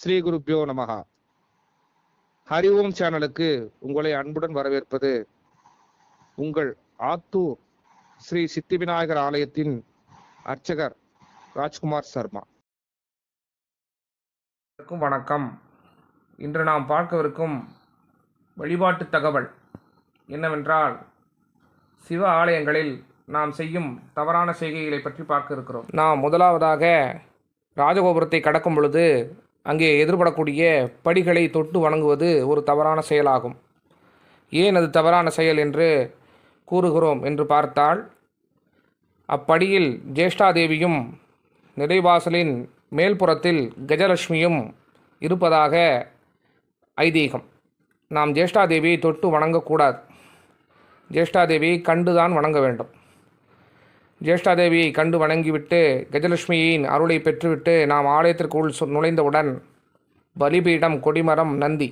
ஸ்ரீ குருப்யோ நமகா ஹரி ஓம் சேனலுக்கு உங்களை அன்புடன் வரவேற்பது உங்கள் ஆத்தூர் ஸ்ரீ சித்தி விநாயகர் ஆலயத்தின் அர்ச்சகர் ராஜ்குமார் சர்மா. வணக்கம். இன்று நாம் பார்க்கவிருக்கும் வழிபாட்டு தகவல் என்னவென்றால் சிவ ஆலயங்களில் நாம் செய்யும் தவறான செய்கைகளை பற்றி பார்க்க இருக்கிறோம். நாம் முதலாவதாக ராஜகோபுரத்தை கடக்கும் பொழுது அங்கே எதிர்படக்கூடிய படிகளை தொட்டு வணங்குவது ஒரு தவறான செயலாகும். ஏன் அது தவறான செயல் என்று கூறுகிறோம் என்று பார்த்தால் அப்படியில் ஜேஷ்டாதேவியும் நிறைவாசலின் மேல்புறத்தில் கஜலட்சுமியும் இருப்பதாக ஐதீகம். நாம் ஜேஷ்டாதேவியை தொட்டு வணங்கக்கூடாது. ஜேஷ்டாதேவியை கண்டுதான் வணங்க வேண்டும். ஜேஷ்டாதேவியை கண்டு வணங்கிவிட்டு கஜலட்சுமியின் அருளை பெற்றுவிட்டு நாம் ஆலயத்திற்குள் நுழைந்தவுடன் பலிபீடம் கொடிமரம் நந்தி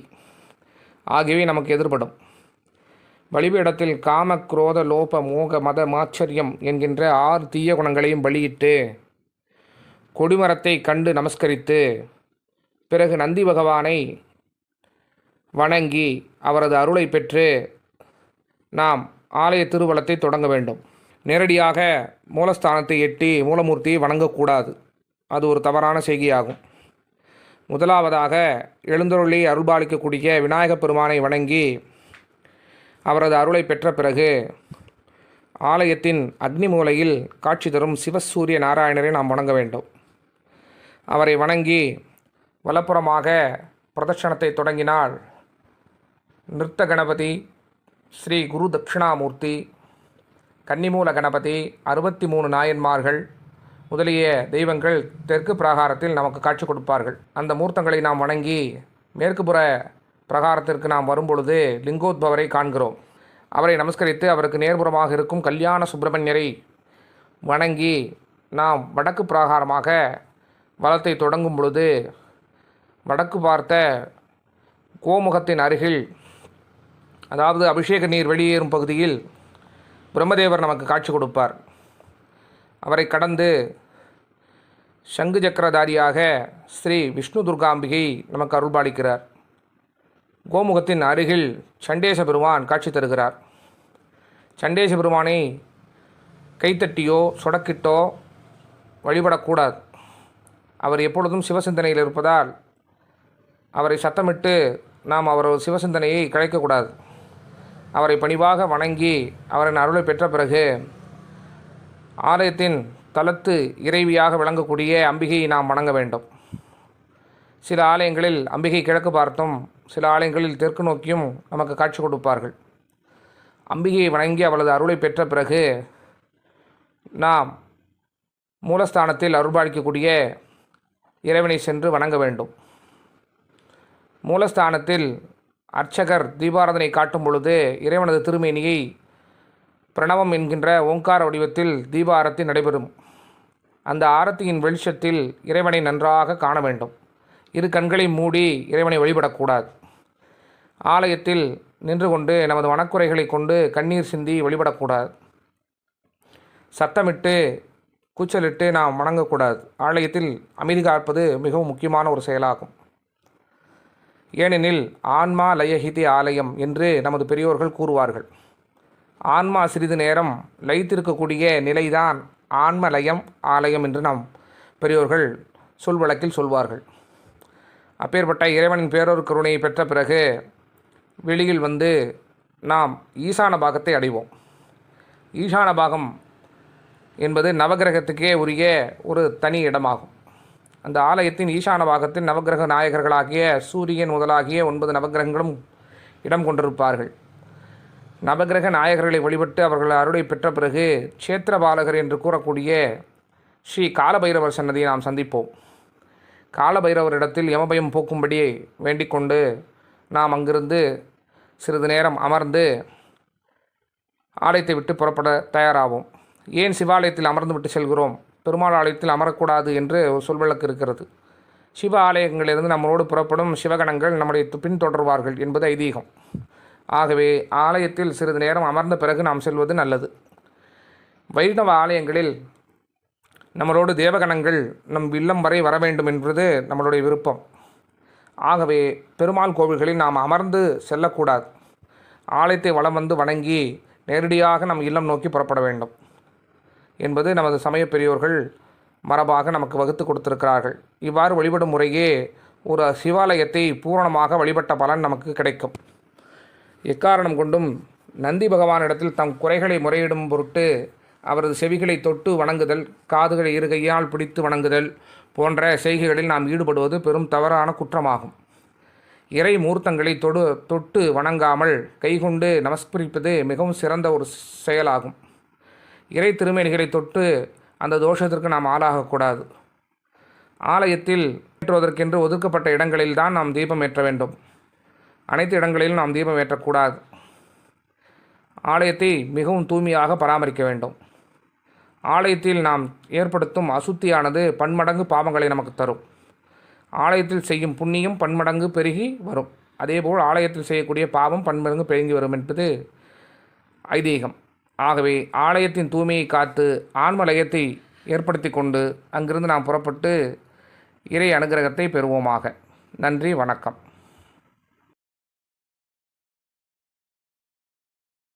ஆகியவை நமக்கு எதிர்படும். பலிபீடத்தில் காம குரோத லோப மோக மத மாச்சரியம் என்கின்ற ஆறு தீய குணங்களையும் பலியிட்டு கொடிமரத்தை கண்டு நமஸ்கரித்து பிறகு நந்தி பகவானை வணங்கி அவரது அருளை பெற்று நாம் ஆலய திருவலத்தை தொடங்க வேண்டும். நேரடியாக மூலஸ்தானத்தை எட்டி மூலமூர்த்தியை வணங்கக்கூடாது. அது ஒரு தவறான செய்கையாகும். முதலாவதாக எழுந்தருளி அருள்பாலிக்கக்கூடிய விநாயகப் பெருமானை வணங்கி அவரது அருளை பெற்ற பிறகு ஆலயத்தின் அக்னி மூலையில் காட்சி தரும் சிவசூரிய நாராயணரை நாம் வணங்க வேண்டும். அவரை வணங்கி வலப்புறமாக பிரதட்சணத்தை தொடங்கினால் நிறுத்த கணபதி ஸ்ரீ குரு தட்சிணாமூர்த்தி கன்னிமூல கணபதி அறுபத்தி மூணு நாயன்மார்கள் முதலிய தெய்வங்கள் தெற்கு பிரகாரத்தில் நமக்கு காட்சி கொடுப்பார்கள். அந்த மூர்த்தங்களை நாம் வணங்கி மேற்குப்புற பிரகாரத்திற்கு நாம் வரும்பொழுது லிங்கோத்பவரை காண்கிறோம். அவரை நமஸ்கரித்து அவருக்கு நேர்புறமாக இருக்கும் கல்யாண சுப்பிரமணியரை வணங்கி நாம் வடக்கு பிரகாரமாக வளத்தை தொடங்கும் பொழுது வடக்கு பார்த்த கோமுகத்தின் அருகில் அதாவது அபிஷேக நீர் வெளியேறும் பகுதியில் பிரம்மதேவர் நமக்கு காட்சி கொடுப்பார். அவரை கடந்து சங்கு சக்கரதாரியாக ஸ்ரீ விஷ்ணு துர்காம்பிகை நமக்கு அருள்பாலிக்கிறார். கோமுகத்தின் அருகில் சண்டேச பெருமான் காட்சி தருகிறார். சண்டேச பெருமானை கைத்தட்டியோ சொடக்கிட்டோ வழிபடக்கூடாது. அவர் எப்பொழுதும் சிவசிந்தனையில் இருப்பதால் அவரை சத்தமிட்டு நாம் அவரது சிவசிந்தனையை கலைக்கக்கூடாது. அவரை பணிவாக வணங்கி அவரின் அருளை பெற்ற பிறகு ஆலயத்தின் தலத்து இறைவியாக விளங்கக்கூடிய அம்பிகையை நாம் வணங்க வேண்டும். சில ஆலயங்களில் அம்பிகை கிழக்கு பார்த்தும். சில ஆலயங்களில் தெற்கு நோக்கியும் நமக்கு காட்சி கொடுப்பார்கள். அம்பிகையை வணங்கி அவளது அருளை பெற்ற பிறகு நாம் மூலஸ்தானத்தில் அருள்பாலிக்கக்கூடிய இறைவனை சென்று வணங்க வேண்டும். மூலஸ்தானத்தில் அர்ச்சகர் தீபாராதனை காட்டும் பொழுது இறைவனது திருமேனியை பிரணவம் என்கின்ற ஓங்கார வடிவத்தில் தீப ஆரத்தி நடைபெறும். அந்த ஆரத்தியின் வெளிச்சத்தில் இறைவனை நன்றாக காண வேண்டும். இரு கண்களை மூடி இறைவனை வழிபடக்கூடாது. ஆலயத்தில் நின்று கொண்டு நமது வனக்குறைகளை கொண்டு கண்ணீர் சிந்தி வழிபடக்கூடாது. சத்தமிட்டு கூச்சலிட்டு நாம் வணங்கக்கூடாது. ஆலயத்தில் அமைதி காப்பது மிகவும் முக்கியமான ஒரு செயலாகும். ஏனெனில் ஆன்மா லயஹிதி ஆலயம் என்று நமது பெரியோர்கள் கூறுவார்கள். ஆன்மா சிறிது நேரம் லயித்திருக்கக்கூடிய நிலைதான் ஆன்ம லயம் ஆலயம் என்று நாம் பெரியோர்கள் சொல் வழக்கில் சொல்வார்கள். அப்பேற்பட்ட இறைவனின் பேரொரு கருணையை பெற்ற பிறகு வெளியில் வந்து நாம் ஈசான பாகத்தை அடைவோம். ஈசான பாகம் என்பது நவகிரகத்துக்கே உரிய ஒரு தனி இடமாகும். அந்த ஆலயத்தின் ஈசான பாகத்தில் நவகிரக நாயகர்களாகிய சூரியன் முதலாகிய ஒன்பது நவகிரகங்களும் இடம் கொண்டிருப்பார்கள். நவகிரக நாயகர்களை வழிபட்டு அவர்கள் அருளை பெற்ற பிறகு க்ஷேத்திரபாலகர் என்று கூறக்கூடிய ஸ்ரீ காலபைரவர் சன்னதியை நாம் சந்திப்போம். காலபைரவரிடத்தில் யமபயம் போக்கும்படி வேண்டிக்கொண்டு நாம் அங்கிருந்து சிறிது நேரம் அமர்ந்து ஆலயத்தை விட்டு புறப்பட தயாராகும் ஏன் சிவாலயத்தில் அமர்ந்து விட்டு செல்கிறோம்? பெருமாள் ஆலயத்தில் அமரக்கூடாது என்று ஒரு சொல்வழக்கு இருக்கிறது. சிவ ஆலயங்களிலிருந்து நம்மளோடு புறப்படும் சிவகணங்கள் நம்முடைய பின் பின்தொடர்வார்கள் என்பது ஐதீகம். ஆகவே ஆலயத்தில் சிறிது நேரம் அமர்ந்த பிறகு நாம் செல்வது நல்லது. வைணவ ஆலயங்களில் நம்மளோடு தேவகணங்கள் நம் இல்லம் வரை வர வேண்டும் என்பது நம்மளுடைய விருப்பம். ஆகவே பெருமாள் கோவில்களில் நாம் அமர்ந்து செல்லக்கூடாது. ஆலயத்தை வலம் வந்து வணங்கி நேரடியாக நம் இல்லம் நோக்கி புறப்பட வேண்டும். என்பது நமது சமய பெரியோர்கள் மரபாக நமக்கு வகுத்து கொடுத்திருக்கிறார்கள். இவ்வாறு வழிபடும் முறையே ஒரு சிவாலயத்தை பூரணமாக வழிபட்ட பலன் நமக்கு கிடைக்கும். எக்காரணம் கொண்டும் நந்தி பகவானிடத்தில் தம் குறைகளை முறையிடும் பொருட்டு அவரது செவிகளை தொட்டு வணங்குதல் காதுகளை இருகையால் பிடித்து வணங்குதல் போன்ற செய்கைகளில் நாம் ஈடுபடுவது பெரும் தவறான குற்றமாகும். இறை மூர்த்தங்களை தொடு தொட்டு வணங்காமல் கைகொண்டு நமஸ்கரிப்பது மிகவும் சிறந்த ஒரு செயலாகும். இறை திருமேனிகளை தொட்டு அந்த தோஷத்திற்கு நாம் ஆளாகக்கூடாது ஆலயத்தில் ஏற்றுவதற்கென்று ஒதுக்கப்பட்ட இடங்களில் தான் நாம் தீபம் ஏற்ற வேண்டும். அனைத்து இடங்களிலும் நாம் தீபம் ஏற்றக்கூடாது ஆலயத்தை மிகவும் தூய்மையாக பராமரிக்க வேண்டும். ஆலயத்தில் நாம் ஏற்படுத்தும் அசுத்தியானது பன்மடங்கு பாவங்களை நமக்கு தரும். ஆலயத்தில் செய்யும் புண்ணியம் பன்மடங்கு பெருகி வரும். அதேபோல் ஆலயத்தில் செய்யக்கூடிய பாவம் பன்மடங்கு பெருகி வரும் என்பது ஐதீகம். ஆகவே ஆலயத்தின் தூய்மையை காத்து ஆன்மலயத்தை ஏற்படுத்தி கொண்டு அங்கிருந்து நாம் புறப்பட்டு இறை அனுகிரகத்தை பெறுவோமாக. நன்றி வணக்கம்.